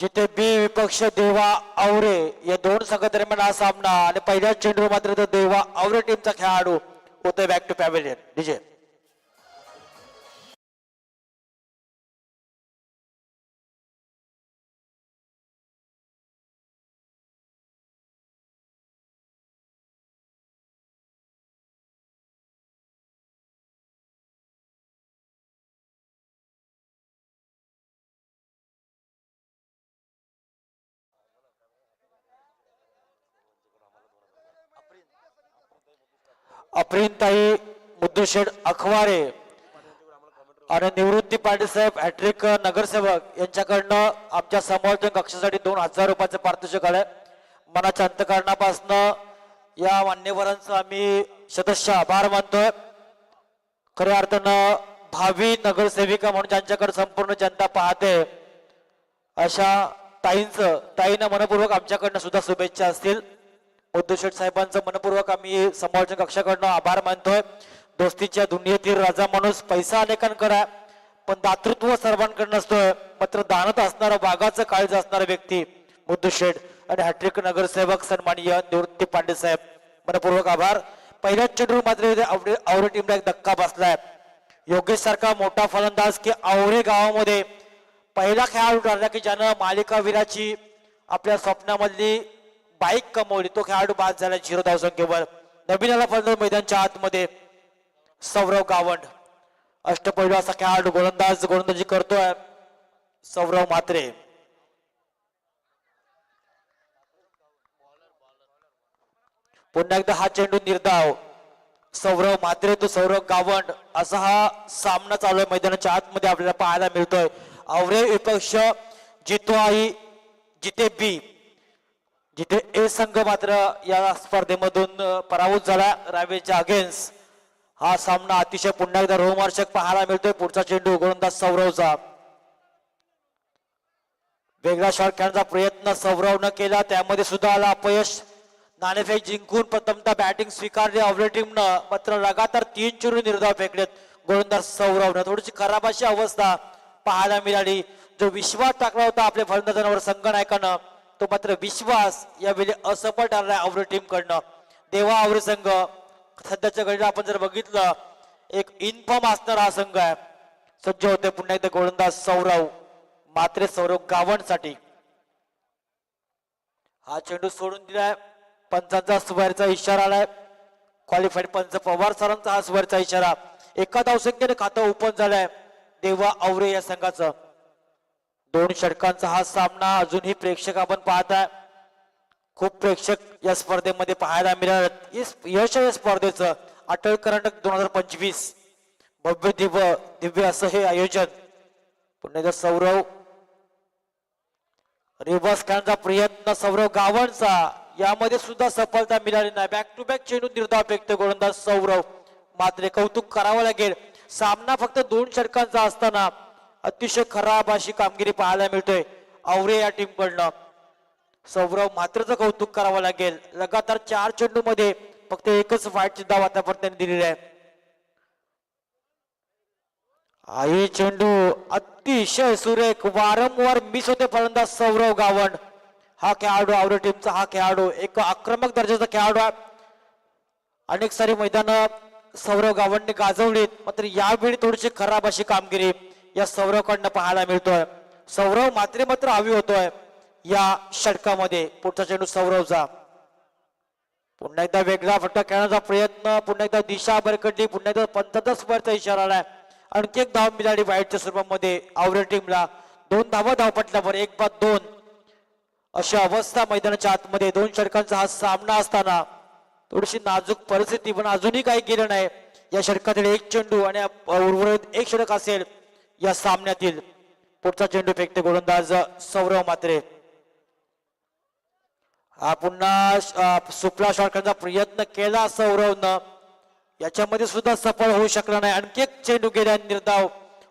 जिथे बी विपक्ष देवा आवरे या दोन संघ दरम्यान हा सामना आणि पहिल्या चेंडू मात्र तो देवा आवरे टीमचा खेळाडू होतोय बॅक टू पॅव्हिलियन डीजे अप्रिनताई मुद्दूशेठ अखवारे आणि निवृत्ती पाटील साहेब हॅट्रिक नगरसेवक यांच्याकडनं आमच्या समर्थन कक्षासाठी दोन हजार रुपयाचं पारितोषिक आलंय. मनाच्या अंतकरणापासनं या मान्यवरांचं आम्ही सदस्य आभार मानतोय. खऱ्या अर्थानं भावी नगरसेविका म्हणून ज्यांच्याकडे संपूर्ण जनता पाहते अशा ताईंचं ताईंना मनपूर्वक आमच्याकडनं सुद्धा शुभेच्छा असतील. उद्धवशेठ साहेबांचं मनपूर्वक आम्ही समालोचन कक्षाकडनं आभार मानतोय. दोस्तीच्या दुनियेतील राजा माणूस पैसा अनेकांकडे आहे, पण दातृत्व सर्वांकडे नसतोय मात्र दानत असणारा वाघाचं काळज असणारा व्यक्ती मुद्दुशेठ आणि हॅट्रिक नगरसेवक सन्माननीय निवृत्ती पांडे साहेब. मनपूर्वक आभार. पहिल्याच चेंडूर मात्र आवरे टीमला एक धक्का बसलाय. योगेश सारखा मोठा फलंदाज की आवरे गावामध्ये. पहिला खेळाडू ठरला की ज्यानं मालिकावीराची आपल्या स्वप्नामधली बाईक कमवली तो खेळाडू बाद झाला झिरो धाव संख्येवर. नवीन आला फलंदाज मैदानच्या आतमध्ये सौरव गावंड. अष्टपैलू असा खेळाडू गोलंदाज गोलंदाजी करतोय. सौरव मात्रे पुन्हा एकदा हा चेंडू निर्धाव. सौरव मात्रे तो सौरव गावंड. असा हा सामना चालू आहे मैदानाच्या आतमध्ये आपल्याला पाहायला मिळतोय. आवरे विपक्ष जितवाही जिथे बी म्हणजे जिथे ए संघ मात्र या स्पर्धेमधून पराभूत झाला. रावेच्या अगेन्स्ट हा सामना अतिशय पुन्हा एकदा रोमार्चक पाहायला मिळतोय. पुढचा चेंडू गोलंदाज सौरवचा. वेगळा शॉट खेळण्याचा प्रयत्न सौरवनं केला. त्यामध्ये सुद्धा आला अपयश. नाणेफेक जिंकून प्रथमतः बॅटिंग स्वीकारली अवले टीमनं मात्र लगातार तीन चुरू निर्धाव फेकलेत गोलंदाज सौरवनं. थोडीशी खराब अशी अवस्था पाहायला मिळाली. जो विश्वास टाकला होता आपल्या फलंदाजांवर संघनायकानं. तो मात्र विश्वास यावेळी असफल ठरलाय अवरे टीम कडनं. देवा अवरे संघ सध्याच्या घडीला आपण जर बघितलं एक इन्फॉर्म असणारा हा संघ आहे. सज्ज होते पुन्हा एकदा गोलंदाज सौरव मात्रे सौरव गावणसाठी हा चेंडू सोडून दिलाय. पंचांचा सुवारीचा इशारा आलाय. क्वालिफाईड पंच पवार सरांचा हा सुवारीचा इशारा. एका धावसंख्येने खातं ओपन झालंय. देवा आवरे या संघाचं. दोन षटकांचा हा सामना अजूनही प्रेक्षक आपण पाहत आहे खूप प्रेक्षक या स्पर्धेमध्ये पाहायला मिळत. यश या स्पर्धेचं अटल कर्नाटक दोन हजार पंचवीस. भव्य दिव्य दिव्य असं हे आयोजन. पुन्हा सौरव. रिव्हर्स खेळण्याचा प्रयत्न सौरव गावणचा. यामध्ये सुद्धा सफलता मिळाली नाही. बॅक टू बॅक चेंडू निर्धाव फेकते गोलंदाज सौरव. मात्र कौतुक करावं लागेल. सामना फक्त दोन षटकांचा असताना अतिशय खराब अशी कामगिरी पाहायला मिळतोय. आवरे या टीम कडनं. सौरव मात्रचं कौतुक करावं लागेल. लगातार चार चेंडू मध्ये फक्त एकच फाईटची धाव आतापर्यंत त्यांनी दिलेली आहे. आई चेंडू. अतिशय सुरेख. वारंवार मिस होते फलंदाज सौरव गावण हा खेळाडू आवरे टीमचा हा खेळाडू. एक आक्रमक दर्जाचा खेळाडू आहे. अनेक सारी मैदान सौरव गावंडने गाजवलीत. मात्र यावेळी थोडीशी खराब अशी कामगिरी. या सौरवकडनं पाहायला मिळतोय. सौरव मात्र मात्र हवी होतोय. या षटकामध्ये पुढचा चेंडू सौरवचा. पुन्हा एकदा वेगळा फटका खेळण्याचा प्रयत्न पुन्हा एकदा दिशा बरकडली पुन्हा एकदा पंचाचा वरचा इशारा आलाय. आणखी एक धाव मिळाली वाईटच्या स्वरूपामध्ये आवरे टीमला. दोन धावा धावपटल्यावर एक बाद दोन. अशा अवस्था मैदानाच्या आतमध्ये दोन षटकांचा हा सामना असताना थोडीशी नाजूक परिस्थिती पण अजूनही काही गेलं नाही. या षटकातील एक चेंडू आणि उर्वरित एक षटक असेल. या सामन्यातील पुढचा चेंडू फेकते गोलंदाज सौरव मात्रे हा पुन्हा सुपला शॉट करण्याचा प्रयत्न केला सौरवनं. याच्यामध्ये सुद्धा सफळ होऊ शकला नाही. आणखी एक चेंडू गेल्या निर्धाव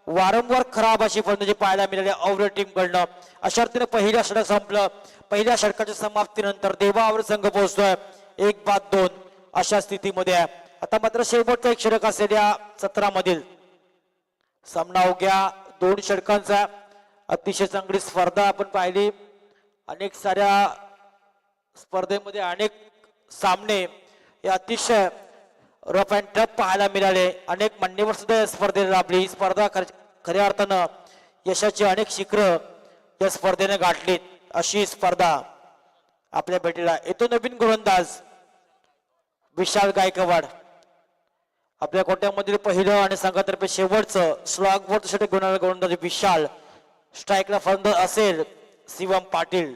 वारंवार खराब अशी फलंदाजी पाहायला मिळाली अवरे टीम कडनं अशा रीतीने पहिल्या षटक संपलं. पहिल्या षटकाच्या समाप्तीनंतर देवा आवर संघ पोहोचतोय. एक बाद दोन अशा स्थितीमध्ये आहे. आता मात्र शेवटचा एक षटक असेल या सत्रामधील. सामना हो अवघ्या दोन षटकांचा अतिशय चांगली स्पर्धा आपण पाहिली. अनेक साऱ्या स्पर्धेमध्ये अनेक सामने हे अतिशय रफ अँड टफ पाहायला मिळाले. अनेक मान्यवर सुद्धा या स्पर्धेत लाभली. ही स्पर्धा खर- खऱ्या अर्थानं यशाची अनेक शिखरं या स्पर्धेने गाठलीत. अशी स्पर्धा आपल्या भेटीला. येतो नवीन गोलंदाज विशाल गायकवाड. आपल्या कोट्यामधील पहिलं आणि संघातर्फे शेवटचं स्लॉग वर षटक घेऊन गोलंदाज विशाल. स्ट्राईकला फलंदाज असेल शिवम पाटील.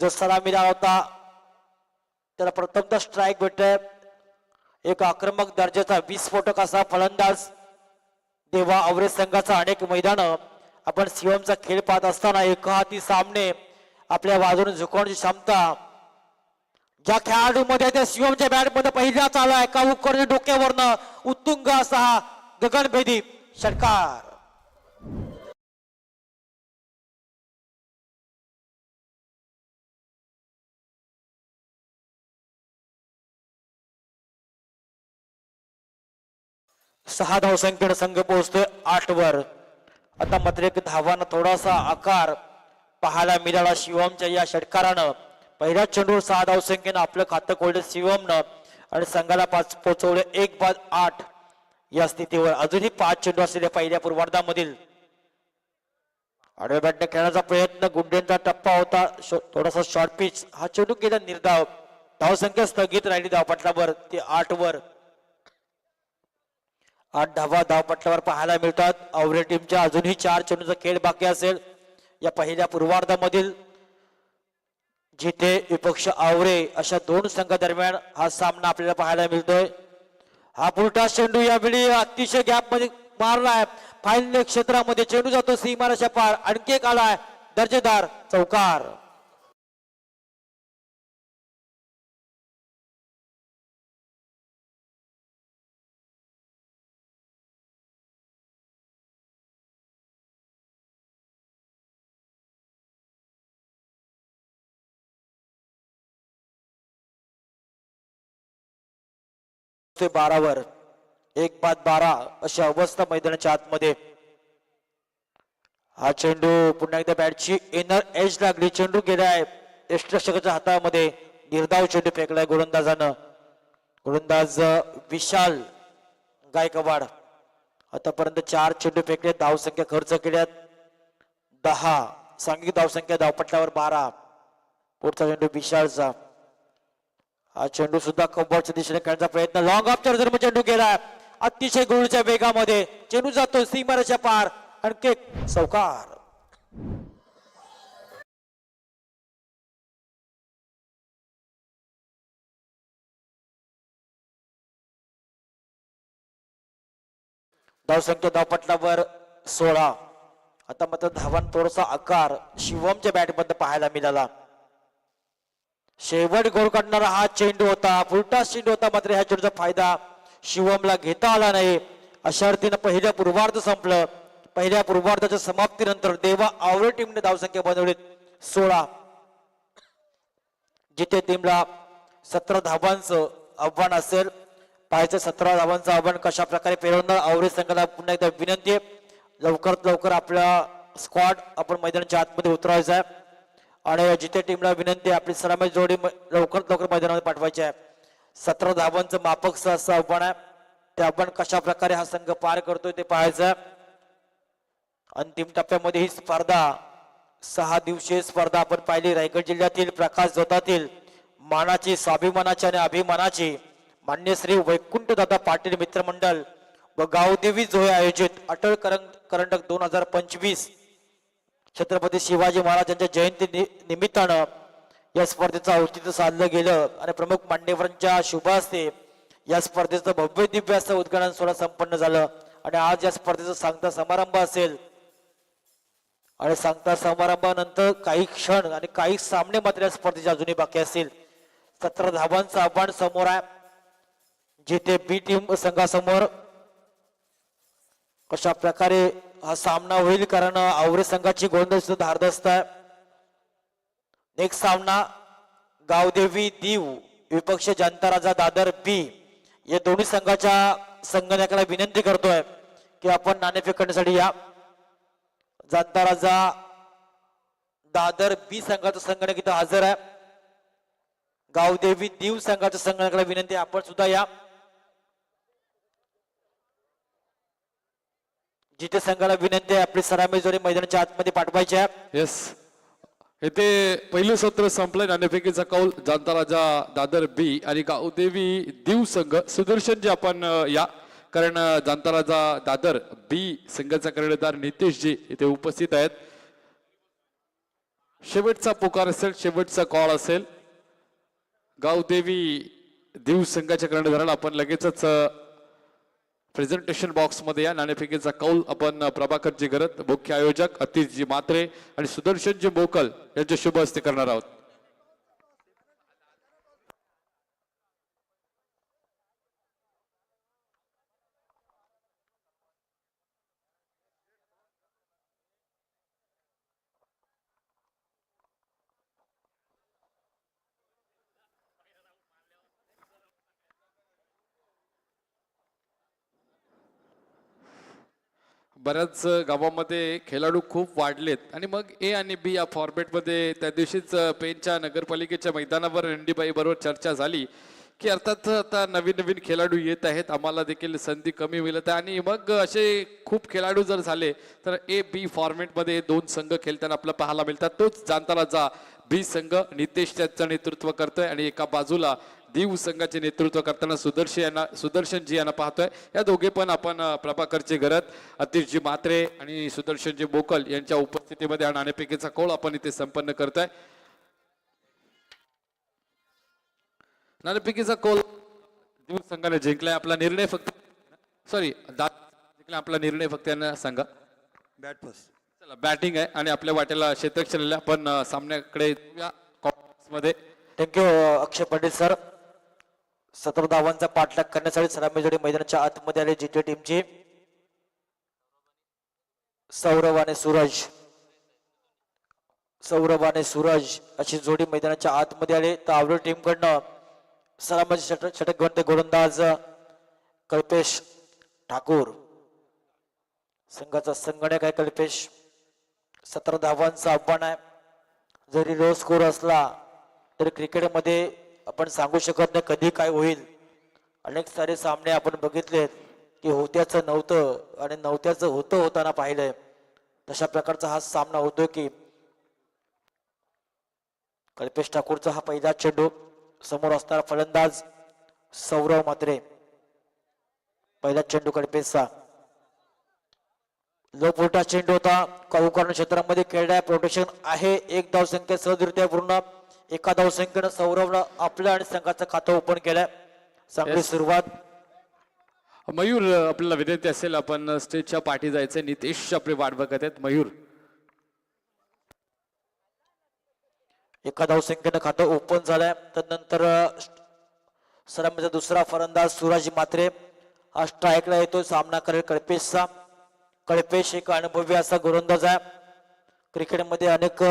जो सलामी होता त्याला प्रथमतः स्ट्राईक भेटतोय. एक आक्रमक दर्जाचा विस्फोटक असा फलंदाज देवा अवरेज संघाचा अनेक मैदान. आपण शिवमचा खेळ पाहत असताना एका हाती सामने आपल्या बाजूने झुकवण्याची क्षमता ज्या खेळाडूमध्ये त्या शिवमच्या बॅटमध्ये पहिल्याच पहिलाच आलाय का उकर डोक्यावरनं उत्तुंग असा हा गगनभेदी षटकार सहा धावसंख्येनं संघ पोहोचतोय आठ वर आता मात्र एक धावानं थोडासा आकार पाहायला मिळाला शिवमच्या या षटकारानं. पहिल्या चेंडूवर सहा धावसंख्येनं आपलं खातं कोल्ड शिवमनं आणि संघाला पाच पोचवले एक बाद आठ या स्थितीवर. अजूनही पाच चेंडू असलेल्या पहिल्या पूर्वार्धामधील आडव्या बॅटने खेळण्याचा प्रयत्न गुंडेंचा टप्पा होता शो- थोडासा शॉर्ट पिच हा चेंडू गेला निर्धाव. धावसंख्या स्थगित राहिली धावपटलावर. ते आठ वर आठ धावा धावपटलावर पाहायला मिळतात. आवरे टीमच्या अजूनही चार चेंडूचा खेळ बाकी असेल. या पहिल्या पूर्वार्धामधील जिथे विपक्ष आवरे अशा दोन संघादरम्यान हा सामना आपल्याला पाहायला मिळतोय. हा पुलटा चेंडू यावेळी अतिशय गॅपमध्ये मारलाय. फायनल क्षेत्रामध्ये चेंडू जातो. सीमाराच्या पार आणखी एक आलाय. दर्जेदार चौकार. ते बारावर. एक पाच बारा अशी अवस्था मैदानाच्या आतमध्ये. हा चेंडू पुन्हा एकदा बॅटची इनर एज लागली. चेंडू गेलाय यष्टरक्षकाच्या हातामध्ये. निर्धाव चेंडू फेकलाय गोलंदाजानं. गोलंदाज विशाल गायकवाड. आतापर्यंत चार चेंडू फेकले. धावसंख्या खर्च केल्यात. दहा. सांघिक धावसंख्या धावपटल्यावर बारा. पुढचा चेंडू विशालचा. चेंडू सुद्धा कव्वरच्या दिशेने करण्याचा प्रयत्न. लॉंग ऑफ जर चेंडू गेला अतिशय गोळीच्या वेगामध्ये चेंडू जातो सीमाराच्या पार आणखी एक चौकार धावसंख्या धावपटलावर सोळा. आता मात्र धावान थोडासा आकार शिवमच्या बॅटमध्ये पाहायला मिळाला. शेवट गोल काढणारा हा चेंडू होता. फुलटा चेंडू होता मात्र ह्या चेंडूचा फायदा शिवमला घेता आला नाही. अशा अर्थीनं पहिल्या पूर्वार्ध संपलं. पहिल्या पूर्वार्धाच्या समाप्तीनंतर देवा आवळे टीमने धावसंख्या बनवली. सोळा. जिथे टीमला सतरा धावांचं आव्हान असेल पाहायचं सतरा धावांचं आव्हान कशा प्रकारे पेरवणार आवरे संघाला पुन्हा एकदा विनंती आहे. लवकरात लवकर आपला स्क्वॉड आपण मैदानाच्या आतमध्ये उतरायचा आहे. आणि जिथे टीमला विनंती आपली सलामी जोडी लवकरात लवकर मैदानामध्ये पाठवायची आहे. सतरा धावांचं मापक असं आव्हान आहे. ते आपण कशा प्रकारे हा संघ पार करतोय ते पाहायचं आहे. अंतिम टप्प्यामध्ये ही स्पर्धा सहा दिवसीय स्पर्धा आपण पाहिली. रायगड जिल्ह्यातील प्रकाश जोतातील मानाची स्वाभिमानाची आणि अभिमानाची मान्य श्री वैकुंठ दादा पाटील मित्रमंडळ व गावदेवी जोहे आयोजित अटल करंग करंडक दोन हजार पंचवीस छत्रपती शिवाजी महाराजांच्या जयंती नि- निमित्तानं या स्पर्धेचं औचित्य साधलं गेलं. आणि प्रमुख मान्यवरांच्या शुभ हस्ते या स्पर्धेचं भव्य दिव्य असं उद्घाटन सोहळा संपन्न झालं. आणि आज या स्पर्धेचा सांगता समारंभ असेल. आणि सांगता समारंभानंतर काही क्षण आणि काही सामने मात्र या स्पर्धेचे अजूनही बाकी असतील. सतरा धावांचं आव्हान समोर आहे. जिथे बी टीम संघासमोर कशा प्रकारे हा सामना होईल कारण आवरे संघाची गोंधळ सुद्धा धारदस्त आहे. नेक्स्ट सामना गावदेवी दीव विपक्ष जनता राजा दादर बी. या दोन्ही संघाच्या संगणकाला विनंती करतोय की आपण नाणेफेक करण्यासाठी या. जनता राजा दादर बी संघाचा संगणक इथं हजर आहे. गावदेवी दीव संघाच्या संगणकाला विनंती आपण सुद्धा या. जिथे संघाला विनंती आहे आपली सलामी जोडी मैदानाच्या आतमध्ये पाठवायची आहे. येस येथे पहिलं सत्र संपलं नाणेफेकीचा कौल जाणता राजा दादर बी आणि गावदेवी दीव संघ. सुदर्शन जे आपण या कारण जाणता राजा दादर बी संघाचा कर्णधार नितेशजी इथे उपस्थित आहेत. शेवटचा पुकार असेल शेवटचा कॉल असेल. गावदेवी देव संघाच्या कर्णधाराला आपण लगेचच प्रेझेंटेशन बॉक्समध्ये या नाणेफेकीचा कौल. आपण प्रभाकरजी गरत मुख्य आयोजक अतिशजी मात्रे आणि सुदर्शनजी मोकल यांच्या शुभ हस्ते करणार आहोत. बऱ्याच गावामध्ये खेळाडू खूप वाढलेत. आणि मग ए आणि बी या फॉर्मॅटमध्ये त्या दिवशीच पेनच्या नगरपालिकेच्या मैदानावर एनडीबाई बरोबर चर्चा झाली की अर्थात आता नवीन नवीन खेळाडू येत आहेत. आम्हाला देखील संधी कमी मिळत आहे. आणि मग असे खूप खेळाडू जर झाले तर ए बी फॉर्मॅटमध्ये दोन संघ खेळताना आपल्याला पाहायला मिळतात. तोच जाणताना जा बी संघ नितेश त्याचं नेतृत्व करतोय आणि एका बाजूला दीव संघाचे नेतृत्व करताना सुदर्शन यांना सुदर्शनजी यांना पाहतोय. या दोघे पण आपण प्रभाकरचे घरत अतिशजी म्हात्रे आणि सुदर्शनजी बोकल यांच्या उपस्थितीमध्ये हा नाणेफेकीचा कोळ आपण इथे संपन्न करतोय. नाणेफेकीचा कोल दीव संघाने जिंकलाय. आपला निर्णय फक्त सॉरी जिंकला. आपला निर्णय फक्त यांना सांगा. बॅट फर्स्ट चला बॅटिंग आहे आणि आपल्या वाटेला क्षेत्रक्षणाला आपण अ, सामन्याकडे मध्ये. थँक्यू अक्षय पंडित सर सतरा धावांचा पाठलाग करण्यासाठी सलामी जोडी मैदानाच्या आतमध्ये आले. जिथे टीमचे सौरभ आणि सूरज सौरभ आणि सूरज अशी जोडी मैदानाच्या आतमध्ये आले. तर आवडी टीमकडनं सलामाचे षटक षटक घडते गोलंदाज कल्पेश ठाकूर. संघाचा संगणक आहे कल्पेश. सतरा धावांचं आव्हान आहे. जरी लो स्कोर असला तरी क्रिकेटमध्ये आपण सांगू शकत नाही कधी काय होईल. अनेक सारे सामने आपण बघितलेत की होत्याचं नव्हतं आणि नव्हत्याचं होतं होताना पाहिलंय. तशा प्रकारचा हा सामना होतो की कल्पेश ठाकूरचा हा पहिला चेंडू समोर असणारा फलंदाज सौरव मात्रे पहिला चेंडू कल्पेशचा लो मोठा चेंडू होता काऊकर्ण क्षेत्रामध्ये खेळण्या प्रोटेक्शन आहे. एक धावसंख्या सहजरित्या पूर्ण एका धावसंख्येनं सौरवनं आपलं आणि संघाचं खातं ओपन केलंय. चांगली सुरुवात. मयूर आपल्याला विनंती असेल आपण स्टेजच्या पाठी जायचंय. नितेश आपले वाट बघत आहेत. मयूर. एका धावसंख्येनं खातं ओपन झालंय. त्यानंतर सलामीचा दुसरा फलंदाज सूरज मात्रे हा स्ट्राईकला येतो सामना करेल कल्पेशचा. कळपेश एक अनुभवी असा गोलंदाज आहे. क्रिकेटमध्ये अनेक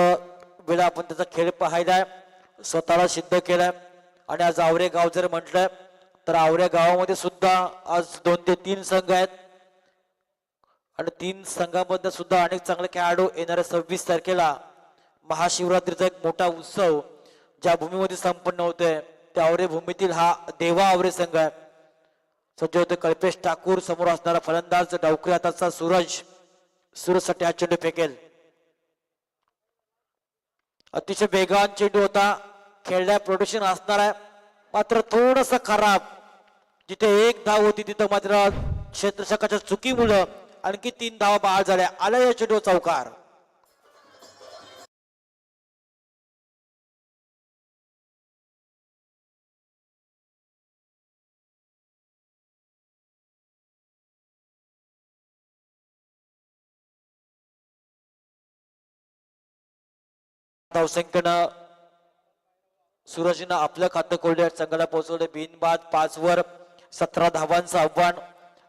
वेळा आपण त्याचा खेळ पाहिलाय. स्वतःला सिद्ध केलाय. आणि आज आवरे गाव जर म्हटलंय तर आवरे गावामध्ये सुद्धा आज दोन ते तीन संघ आहेत. आणि तीन संघामध्ये सुद्धा अनेक चांगले खेळाडू येणाऱ्या सव्वीस तारखेला महाशिवरात्रीचा एक मोठा उत्सव ज्या भूमीमध्ये संपन्न होतोय त्या आवरे भूमीतील हा देवा आवरे संघ आहे. सज्ज होते कल्पेश ठाकूर समोर असणारा फलंदाज डावकरी हाताचा सूरज सूरजसाठी हा चेंडू फेकेल. अतिशय वेगवान चेंडू होता. खेळण्या प्रोडक्शन असणार आहे. मात्र थोडस खराब. जिथे एक धाव होती तिथं मात्र क्षेत्रशकाच्या चुकीमुळं आणखी तीन धावा बाद झाल्या. आल्या या चेंडू चौकार धावसंख्येनं सूरजनं आपलं खातं खोलले संघाला पोहोचवले. बिनबाद पाच वर सतरा धावांचं आव्हान.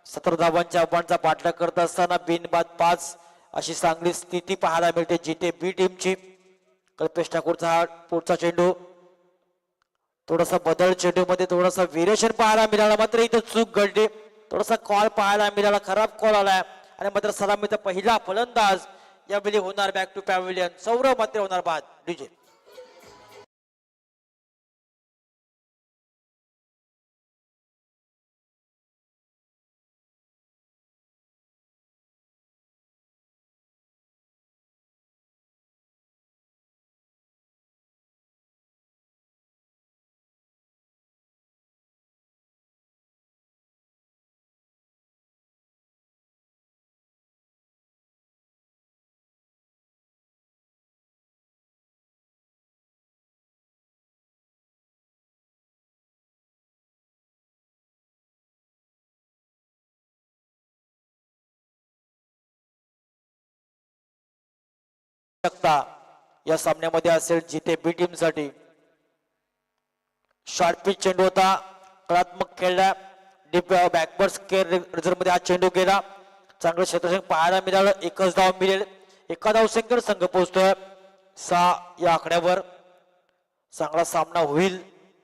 सतरा धावांच्या आव्हानचा पाठलाग करत असताना बिनबाद पाच अशी चांगली स्थिती पाहायला मिळते. जिथे बी टीमची कल्पेश ठाकूरचा हा पुढचा चेंडू थोडासा बदल चेंडूमध्ये थोडासा व्हेरिएशन पाहायला मिळाला. मात्र इथं चूक घडली. थोडासा कॉल पाहायला मिळाला. खराब कॉल आलाय. आणि मात्र सलामीचा पहिला फलंदाज यावेळी होणार बॅक टू पॅव्हिलियन सौरव मात्र होणार बाद. डीजे शकता. या सामन्यामध्ये असेल जिथे बी टीमसाठी शॉर्ट पिच चेंडू होता. कलात्मक खेळला. डीप बॅकवर्ड केअर रिझर्वमध्ये हा चेंडू गेला. चांगलं क्षेत्ररक्षण पाहायला मिळालं. एकच धाव मिळेल. एका धाव संख्येवर संघ पोहोचतोय. सहा या आकड्यावर चांगला सामना होईल.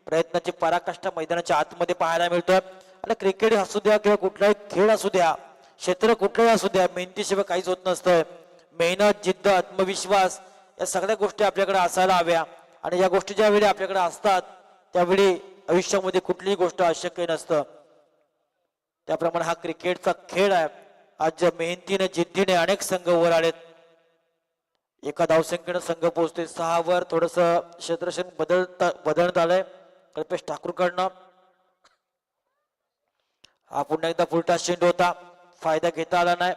प्रयत्नाची पराकाष्ठा मैदानाच्या आतमध्ये पाहायला मिळतोय. आणि क्रिकेट असू द्या किंवा कुठलाही खेळ असू द्या क्षेत्र कुठलंही असू द्या मेहनतीशिवाय काहीच होत नसतं मेहनत जिद्द आत्मविश्वास या सगळ्या गोष्टी आपल्याकडे असायला हव्या. आणि या गोष्टी ज्यावेळी आपल्याकडे असतात त्यावेळी आयुष्यामध्ये कुठलीही गोष्ट अशक्य नसतं. त्याप्रमाणे हा क्रिकेटचा खेळ आहे. आज ज्या मेहनतीने जिद्दीने अनेक संघ वर आलेत एका धावसंख्येनं संघ पोहोचते सहा वर थोडस क्षेत्रक्षण बदलता बदलण्यात आलंय. कल्पेश ठाकूरकडनं. हा पुन्हा एकदा फुलटा शेंड होता. फायदा घेता आला नाही.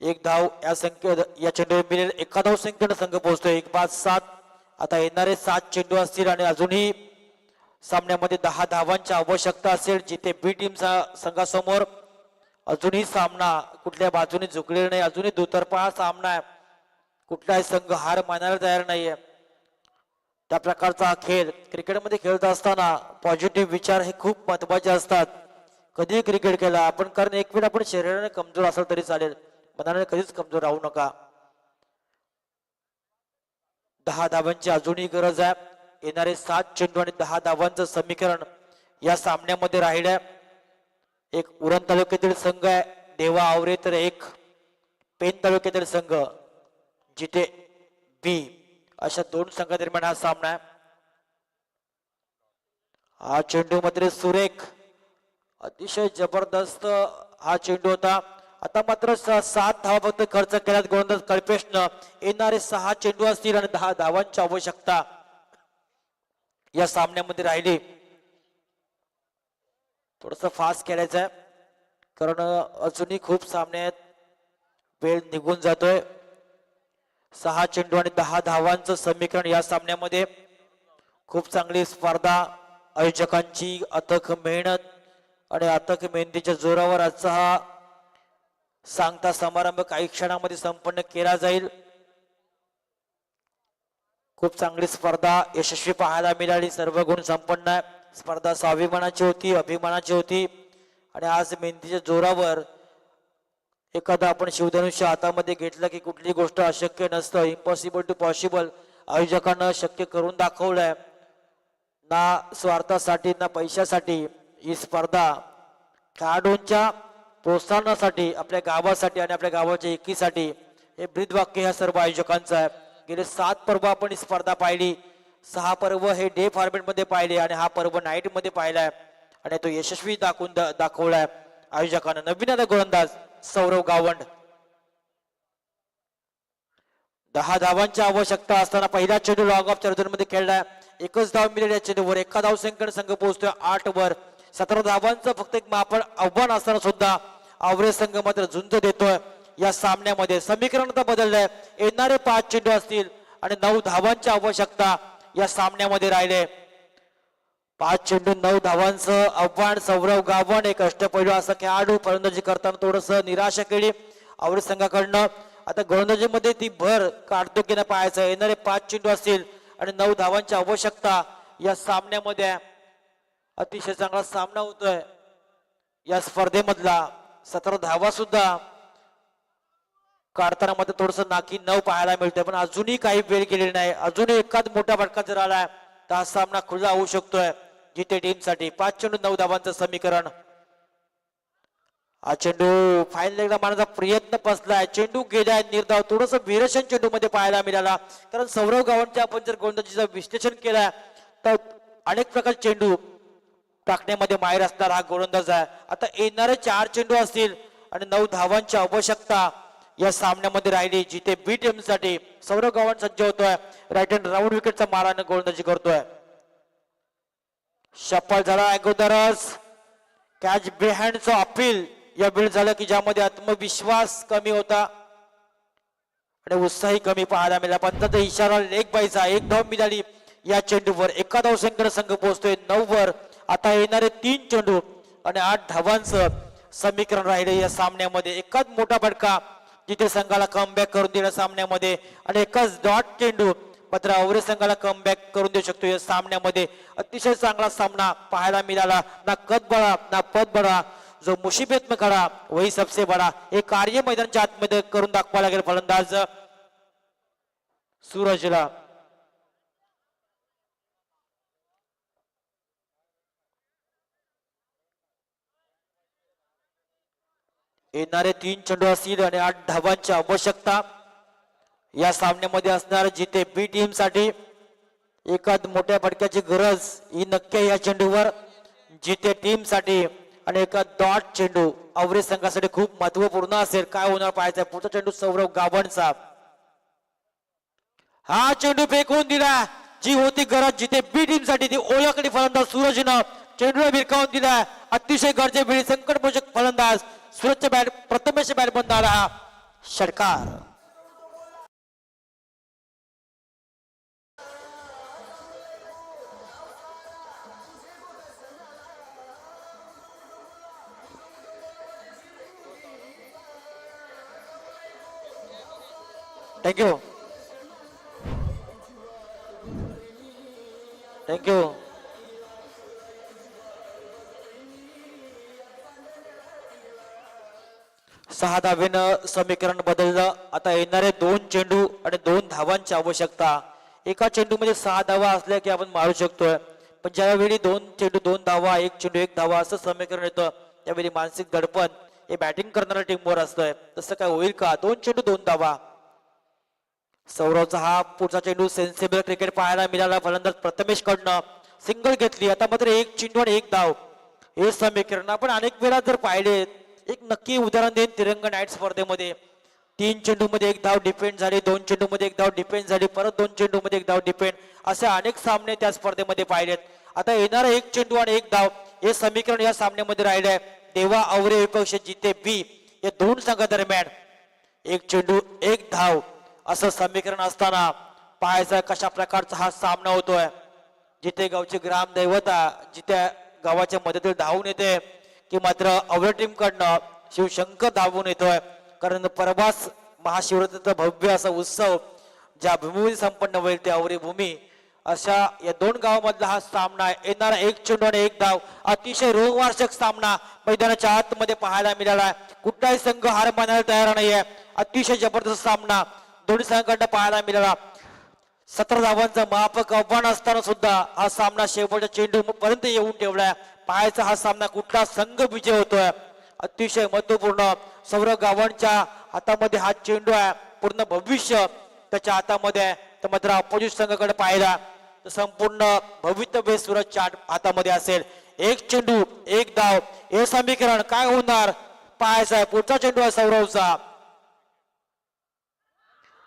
एक धाव या संख्ये या चेंडू मिळेल. एका धाव संख्येनं संघ पोहोचतोय. एक पाच सात. आता येणारे सात चेंडू असतील आणि अजूनही सामन्यामध्ये दहा धावांची आवश्यकता असेल जिथे बी टीमचा संघासमोर अजूनही सामना कुठल्या बाजूने झुकलेला नाही. अजूनही दुतर्फा हा सामना आहे. कुठलाही संघ हार मानायला तयार नाहीये. त्या प्रकारचा खेळ क्रिकेटमध्ये खेळत असताना पॉझिटिव्ह विचार हे खूप महत्त्वाचे असतात. कधीही क्रिकेट खेळा आपण कारण एक वेळ आपण शरीराने कमजोर असेल तरी चालेल. मनाने कधीच कमजोर राहू नका. दहा धावांची अजूनही गरज आहे. येणारे सात चेंडू आणि दहा धावांचं समीकरण या सामन्यामध्ये राहिलंय. एक उरण तालुक्यातील संघ आहे. देवा आवरे तर एक पेन तालुक्यातील संघ जिथे बी अशा दोन संघादरम्यान हा सामना आहे. हा चेंडू मध्ये सुरेख अतिशय जबरदस्त हा चेंडू होता. आता मात्र स- सात धावा फक्त खर्च केल्यात गोलंदाज कल्पेशनं येणारे सहा चेंडू असतील आणि दहा धावांची आवश्यकता या सामन्यामध्ये राहिली. थोडस फास्ट खेळायचं आहे कारण अजूनही खूप सामने आहेत. वेळ निघून जातोय. सहा चेंडू आणि दहा धावांचं समीकरण या सामन्यामध्ये. खूप चांगली स्पर्धा. आयोजकांची अथक मेहनत आणि अथक मेहनतीच्या जोरावर आजचा हा सांगता समारंभ काही क्षणामध्ये संपन्न केला जाईल. खूप चांगली स्पर्धा यशस्वी पाहायला मिळाली सर्व गुण संपन्न आहे. स्पर्धा स्वाभिमानाची होती अभिमानाची होती. आणि आज मेहंदीच्या जोरावर एखादा आपण शिवधनुष्य हातामध्ये घेतलं की कुठली गोष्ट अशक्य नसतं इम्पॉसिबल टू पॉसिबल आयोजकांना शक्य करून दाखवलंय. ना स्वार्थासाठी ना पैशासाठी ही स्पर्धा खेळाडूंच्या प्रोत्साहनासाठी आपल्या गावासाठी आणि आपल्या गावाच्या एकीसाठी हे ब्रीदवाक्य ह्या सर्व आयोजकांचं आहे. गेले सात पर्व आपण ही स्पर्धा पाहिली. सहा पर्व हे डे फॉर्मेटमध्ये पाहिले आणि हा पर्व नाईटमध्ये पाहिला आहे. आणि तो यशस्वी दाखवून दाखवला दाखवलाय. आयोजकानं नवीन आता गोलंदाज सौरव गावंड. दहा धावांची आवश्यकता असताना पहिला चेंडू लॉंग ऑफ चर्जनमध्ये खेळलाय एकच धाव मिळेल या चेंडूवर. एका धाव संख्येने संघ पोहोचतोय. आठ वर. सतरा धावांचं फक्त एक मापड आव्हान असताना सुद्धा आवरे संघ मात्र झुंज देतोय. या सामन्यामध्ये समीकरण तर बदललंय. येणारे पाच चेंडू असतील आणि नऊ धावांची आवश्यकता या सामन्यामध्ये राहिले. पाच चेंडू नऊ धावांचं आव्हान सौरव गावण एक अष्टपैलू असं खेळाडू फलंदाजी करताना थोडस निराशा केली आवरे संघाकडनं. आता गोलंदाजीमध्ये ती भर काढतो की नाही पाहायचं. येणारे पाच चेंडू असतील आणि नऊ धावांची आवश्यकता या सामन्यामध्ये आहे. अतिशय चांगला सामना होतोय. या स्पर्धेमधला सतरा धावा सुद्धा काढताना मध्ये थोडस नाकी नऊ पाहायला मिळतंय. पण अजूनही काही वेळ गेलेली नाही. अजूनही एखाद मोठा फटका जर आलाय तर हा सामना खुला होऊ शकतोय जिथे टीमसाठी पाच चेंडू नऊ धावांचं समीकरण. हा चेंडू फायनल एकदा मारण्याचा प्रयत्न बसलाय. चेंडू गेलाय निर्धाव. थोडस विरेशन चेंडू मध्ये पाहायला मिळाला. कारण सौरव गावांचे आपण जर गोंदाजीचं विश्लेषण केलं तर अनेक प्रकारचे चेंडू टाकण्यामध्ये माहेर असणार हा गोलंदाज आहे. आता येणारे चार चेंडू असतील आणि नऊ धावांची आवश्यकता या सामन्यामध्ये राहिली जिथे बी टीमसाठी सौरव गावान सज्ज होतोय. राईट हँड राऊंड विकेटचा माराने गोलंदाजी करतोय. शपल झाला अगोदरच. कॅच बिहाइंडचं अपील या बिल्ड झालं की ज्यामध्ये आत्मविश्वास कमी होता. आणि उत्साही कमी पाहायला मिळाला. पंचाचा इशारा लेग बाईचा एक धाव मिळाली. या चेंडूवर एका धाव संघ पोहोचतोय. नऊ वर आता येणारे तीन चेंडू आणि आठ धावांचं समीकरण राहिले या सामन्यामध्ये. एकाच मोठा फटका जिथे संघाला कमबॅक करून देणं सामन्यामध्ये आणि एकाच डॉट चेंडू मात्र अवरे संघाला कमबॅक करून देऊ शकतो या सामन्यामध्ये. अतिशय चांगला सामना पाहायला मिळाला. ना कद बडा ना पद बडा जो मुशिबेत में खडा वही सबसे बडा. हे कार्य मैदानच्या आतमध्ये करून दाखवा लागेल फलंदाज. सूरजला येणारे तीन चेंडू असतील आणि आठ धावांची आवश्यकता या सामन्यामध्ये असणार. जिथे बी टीमसाठी एकाच मोठ्या फटक्याची गरज ही नक्की आहे या चेंडूवर. जिथे टीमसाठी आणि एका डॉट चेंडू अवरेज संघासाठी खूप महत्त्वपूर्ण असेल. काय होणार पाहायचं पुढचा चेंडू सौरव गावणचा हा चेंडू फेकून दिला. जी होती गरज जिथे बी टीमसाठी ती ओळखली फलंदाज सूरजनं चेंडूला भिरकावून दिला. अतिशय गरजेवेळी संकटमोचक फलंदाज सूरजच्या बॅट प्रथमेश बॅट बंद आला षटकार थँक्यू थँक्यू सहा धावेनं समीकरण बदललं. आता येणारे दोन चेंडू आणि दोन धावांची आवश्यकता. एका चेंडूमध्ये सहा धावा असल्या की आपण मारू शकतोय. पण ज्यावेळी दोन चेंडू दोन धावा एक चेंडू एक धावा असं समीकरण येतं त्यावेळी मानसिक दडपण हे बॅटिंग करणाऱ्या टीमवर असतंय. तसं काय होईल का? दोन चेंडू दोन धावा. सौरवचा हा पुढचा चेंडू सेन्सिबल क्रिकेट पाहायला मिळाला. फलंदाज प्रथमेश कडनं सिंगल घेतली. आता मात्र एक चेंडू आणि एक धाव. हे समीकरण आपण अनेक वेळा जर पाहिले एक नक्की उदाहरण देईन तिरंगा नाईट स्पर्धेमध्ये. तीन चेंडूमध्ये एक धाव डिपेंड झाली दोन चेंडूमध्ये एक धाव डिपेंड झाली परत दोन चेंडूमध्ये एक धाव डिपेंड असे अनेक सामने त्या स्पर्धेमध्ये पाहिलेत. आता येणारा एक चेंडू आणि एक धाव हे समीकरण या सामन्यामध्ये राहिले आहे देवा अवरे विपक्ष जिथे बी या दोन संघादरम्यान एक चेंडू एक धाव असं समीकरण असताना पाहायचा कशा प्रकारचा हा सामना होतोय. जिथे गावची ग्रामदैवता जिथे गावाच्या मदतीला धावून येते की मात्र अवघ्या टीमकडनं शिवशंकर धावून येतोय. कारण परवास महाशिवरात्रीचा भव्य असा उत्सव ज्या भूमीमध्ये संपन्न होईल त्या अवरी भूमी. अशा या दोन गावामधला हा सामना येणारा एक चेंडू आणि एक धाव अतिशय रोगवार्षक सामना मैदानाच्या आतमध्ये पाहायला मिळाला आहे. कुठलाही संघ हार मानायला तयार नाहीये. अतिशय जबरदस्त सामना दोन्ही संघांना पाहायला मिळाला. सतरा धावांचं माफक आव्हान असताना सुद्धा हा सामना शेवटच्या चेंडू पर्यंत येऊन ठेवलाय. पाहायचा हा सामना कुठला संघ विजय होतोय? अतिशय महत्त्वपूर्ण सौरव गावांच्या हातामध्ये हा चेंडू आहे. पूर्ण भविष्य त्याच्या हातामध्ये आहे. तर मात्र अपोजिट संघाकडे पाहिला तर संपूर्ण भवितव्य सूरजच्या हातामध्ये असेल. एक चेंडू एक धाव हे समीकरण काय होणार? पाहायचं आहे. पुढचा चेंडू आहे सौरवचा.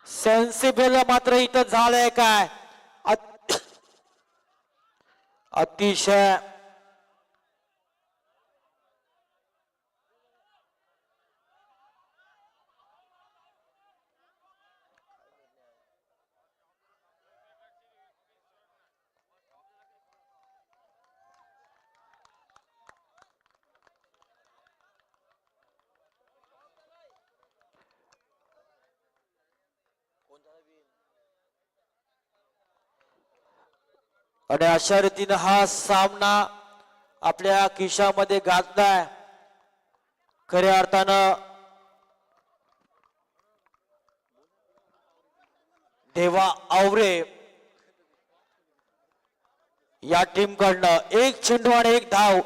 सेन्सिबल मात्र इथं झालंय काय? अतिशय आणि अशा रीतीनं हा सामना आपल्या खिशामध्ये गाजलाय. खऱ्या अर्थानं देवा आवरे या टीम कडनं एक चेंडू आणि एक धाव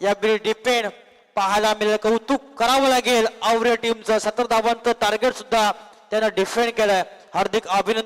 या बिल डिपेंड पाहायला मिळेल. कौतुक करावं लागेल? आवरे टीमचं सत्तर धावांचं टार्गेट सुद्धा त्यानं डिफेंड केलंय. हार्दिक अभिनंदन.